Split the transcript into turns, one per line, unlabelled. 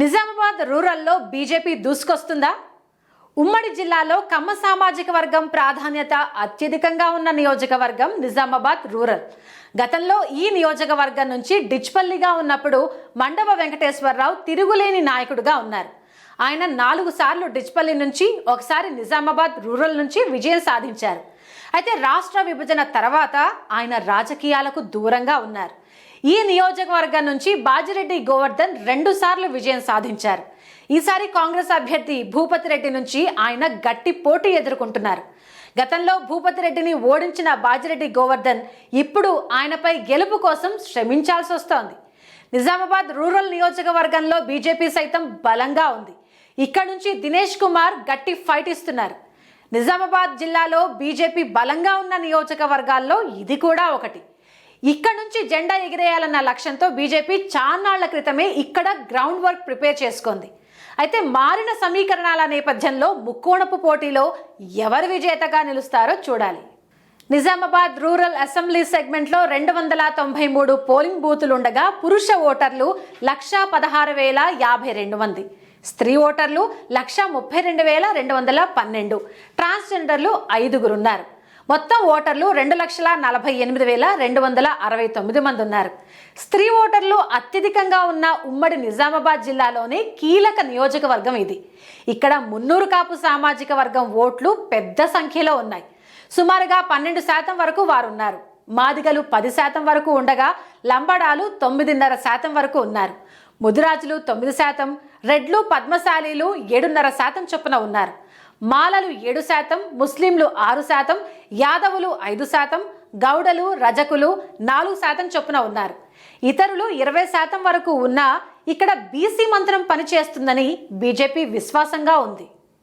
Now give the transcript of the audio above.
నిజామాబాద్ రూరల్లో బీజేపీ దూసుకొస్తుందా? ఉమ్మడి జిల్లాలో కమ్మ సామాజిక వర్గం ప్రాధాన్యత అత్యధికంగా ఉన్న నియోజకవర్గం నిజామాబాద్ రూరల్. గతంలో ఈ నియోజకవర్గం నుంచి డిచ్పల్లిగా ఉన్నప్పుడు మండవ వెంకటేశ్వరరావు తిరుగులేని నాయకుడుగా ఉన్నారు. ఆయన నాలుగు సార్లు డిచ్పల్లి నుంచి ఒకసారి నిజామాబాద్ రూరల్ నుంచి విజయం సాధించారు. అయితే రాష్ట్ర విభజన తర్వాత ఆయన రాజకీయాలకు దూరంగా ఉన్నారు. ఈ నియోజకవర్గం నుంచి బాజిరెడ్డి గోవర్ధన్ రెండు సార్లు విజయం సాధించారు. ఈసారి కాంగ్రెస్ అభ్యర్థి భూపతి రెడ్డి నుంచి ఆయన గట్టి పోటీ ఎదుర్కొంటున్నారు. గతంలో భూపతి రెడ్డిని ఓడించిన బాజిరెడ్డి గోవర్ధన్ ఇప్పుడు ఆయనపై గెలుపు కోసం శ్రమించాల్సి వస్తోంది. నిజామాబాద్ రూరల్ నియోజకవర్గంలో బీజేపీ సైతం బలంగా ఉంది. ఇక్కడ నుంచి దినేష్ కుమార్ గట్టి ఫైట్ ఇస్తున్నారు. నిజామాబాద్ జిల్లాలో బీజేపీ బలంగా ఉన్న నియోజకవర్గాల్లో ఇది కూడా ఒకటి. ఇక్కడ నుంచి జెండా ఎగిరేయాలన్న లక్ష్యంతో బీజేపీ చాన్నాళ్ళ క్రితమే ఇక్కడ గ్రౌండ్ వర్క్ ప్రిపేర్ చేసుకుంది. అయితే మారిన సమీకరణాల నేపథ్యంలో ముక్కోణపు పోటీలో ఎవరు విజేతగా నిలుస్తారో చూడాలి. నిజామాబాద్ రూరల్ అసెంబ్లీ సెగ్మెంట్లో రెండు వందల తొంభై మూడు పోలింగ్ బూతులు ఉండగా పురుష ఓటర్లు లక్షా పదహారు వేల యాభై రెండు మంది స్త్రీ ఓటర్లు లక్ష ముప్పై రెండు వేల రెండు వందల పన్నెండు ట్రాన్స్జెండర్లు ఐదుగురున్నారు. మొత్తం ఓటర్లు రెండు లక్షల నలభై ఎనిమిది వేల రెండు వందల అరవై తొమ్మిది మంది ఉన్నారు. స్త్రీ ఓటర్లు అత్యధికంగా ఉన్న ఉమ్మడి నిజామాబాద్ జిల్లాలోని కీలక నియోజకవర్గం ఇది. ఇక్కడ మున్నూరు కాపు సామాజిక వర్గం ఓట్లు పెద్ద సంఖ్యలో ఉన్నాయి. సుమారుగా పన్నెండు శాతం వరకు వారు ఉన్నారు. మాదిగలు పది శాతం వరకు ఉండగా లంబడాలు తొమ్మిదిన్నర శాతం వరకు ఉన్నారు. ముదిరాజులు తొమ్మిది శాతం రెడ్లు పద్మశాలీలు ఏడున్నర శాతం చొప్పున ఉన్నారు. మాలలు ఏడు శాతం ముస్లింలు ఆరు శాతం యాదవులు ఐదు శాతం గౌడలు రజకులు నాలుగు శాతం చొప్పున ఉన్నారు. ఇతరులు ఇరవై శాతం వరకు ఉన్నా ఇక్కడ బీసీ మంత్రం పనిచేస్తుందని బీజేపీ విశ్వాసంగా ఉంది.